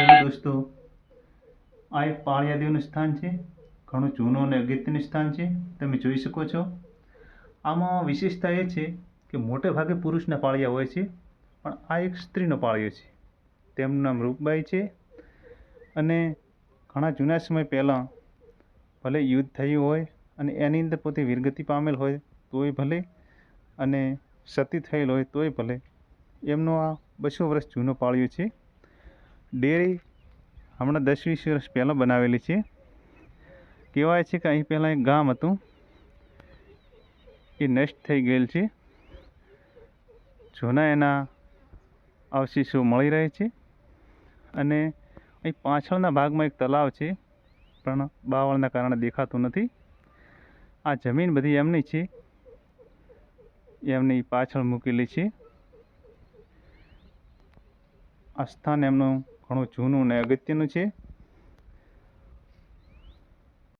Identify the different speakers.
Speaker 1: Hello દોસ્તો, આ એક પાળિયાદેવનું સ્થાન છે, ઘણું જૂનું અને અગત્યનું સ્થાન છે, તમે જોઈ શકો છો. આમાં વિશેષતા એ છે કે મોટે ભાગે પુરુષના પાળિયા હોય છે, પણ આ એક સ્ત્રીનો પાળિયો છે. તેમનું નામ રૂપબાઈ છે અને ઘણા જૂના સમય પહેલાં ભલે યુદ્ધ થયું હોય અને એની અંદર પોતે વીરગતિ પામેલ હોય તોય ભલે અને સતી થયેલ હોય તોય ભલે, એમનો આ બસો વર્ષ જૂનો પાળિયો છે. ડેરી હમણાં દસ વીસ વર્ષ પહેલાં બનાવેલી છે. કહેવાય છે કે અહીં પહેલાં એક ગામ હતું. એ નષ્ટ થઈ ગયેલ છે. જૂના એના અવશેષો મળી રહે છે. અને અહીં પાછળના ભાગમાં એક તલાવ છે, પણ બાવળના કારણે દેખાતું નથી. આ જમીન બધી એમની છે. એમની પાછળ મૂકેલી છે. આ સ્થાન એમનું ઘણું જૂનું ને અગત્યનું છે.